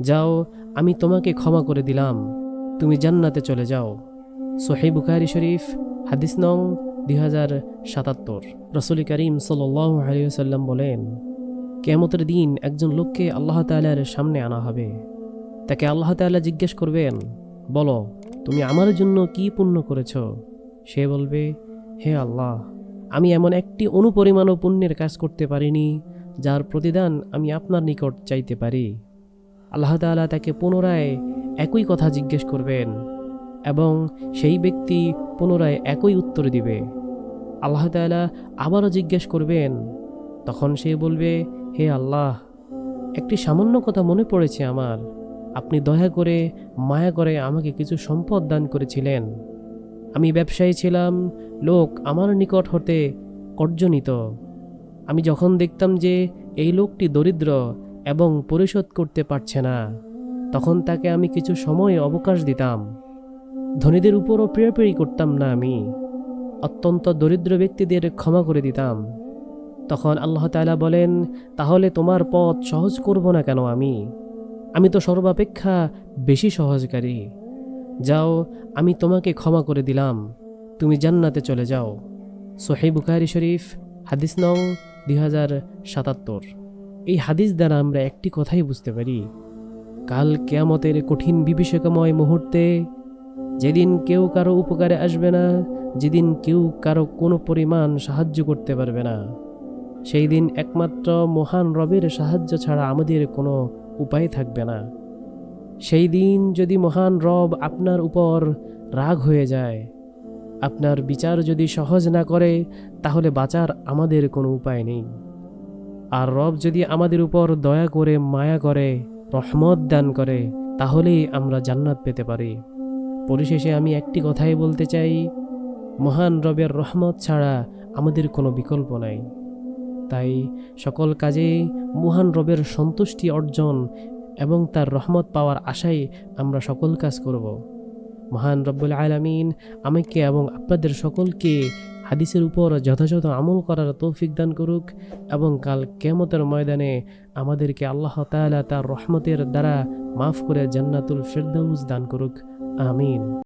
যাও, আমি তোমাকে ক্ষমা করে দিলাম। তুমি জান্নাতে চলে যাও। সোহে বুখারি শরীফ, হাদিস নং দুই হাজার সাতাত্তর। রসুল করিম সাল্লাম বলেন কেমতের দিন একজন লোককে আল্লাহ তাল্লার সামনে আনা হবে। তাকে আল্লাহ তাল্লাহ জিজ্ঞেস করবেন, বলো, তুমি আমার জন্য কি পুণ্য করেছ? সে বলবে, হে আল্লাহ, আমি এমন একটি অনুপরিমাণও পুণ্যের কাজ করতে পারিনি, যার প্রতিদান আমি আপনার নিকট চাইতে পারি। আল্লাহ তাআলা তাকে পুনরায় একই কথা জিজ্ঞেস করবেন এবং সেই ব্যক্তি পুনরায় একই উত্তর দিবে। আল্লাহ তাআলা আবারও জিজ্ঞেস করবেন, তখন সে বলবে, হে আল্লাহ, একটি সামান্য কথা মনে পড়েছে আমার। আপনি দয়া করে মায়া করে আমাকে কিছু সম্পদ দান করেছিলেন। আমি ব্যবসায়ী ছিলাম, লোক আমার নিকট হতে অর্জনিত। আমি যখন দেখতাম যে এই লোকটি দরিদ্র এবং পরিশোধ করতে পারছে না। তখন তাকে আমি কিছু সময় অবকাশ দিতাম। ধনীদের উপরও প্রিয়প্রিয় করতাম না আমি। অত্যন্ত দরিদ্র ব্যক্তিদের ক্ষমা করে দিতাম। তখন আল্লাহ তাআলা বলেন, তাহলে তোমার পথ সহজ করব না কেন আমি? আমি তো সর্বাপেক্ষা বেশি সহজকারী। যাও, আমি তোমাকে ক্ষমা করে দিলাম। তুমি জান্নাতে চলে যাও। সোহে বুখারি শরীফ, হাদিস নং দুই হাজার সাতাত্তর। এই হাদিস দ্বারা আমরা একটি কথাই বুঝতে পারি, কাল কেয়ামতের কঠিন বিভীষিকাময় মুহূর্তে যেদিন কেউ কারও উপকারে আসবে না, যেদিন কেউ কারও কোনো পরিমাণ সাহায্য করতে পারবে না, সেই দিন একমাত্র মহান রবের সাহায্য ছাড়া আমাদের কোনো উপায় থাকবে না। সেই দিন যদি মহান রব আপনার উপর রাগ হয়ে যায়, আপনার বিচার যদি সহজ না করে, তাহলে বাঁচার আমাদের কোনো উপায় নেই। আর রব যদি আমাদের উপর দয়া করে মায়া করে, রহমত দান করে, তাহলেই আমরা জান্নাত পেতে পারি। পরিশেষে আমি একটি কথাই বলতে চাই, মহান রবের রহমত ছাড়া আমাদের কোনো বিকল্প নাই। তাই সকল কাজে মহান রবের সন্তুষ্টি অর্জন এবং তার রহমত পাওয়ার আশায় আমরা সকল কাজ করব। মহান রব্বুল আলামিন আমাকে এবং আপনাদের সকলকে হাদিসের উপর যথাযথ আমল করার তৌফিক দান করুক এবং কাল কেমতের ময়দানে আমাদেরকে আল্লাহ তাআলা তার রহমতের দ্বারা মাফ করে জান্নাতুল ফেরদৌস দান করুক। আমিন।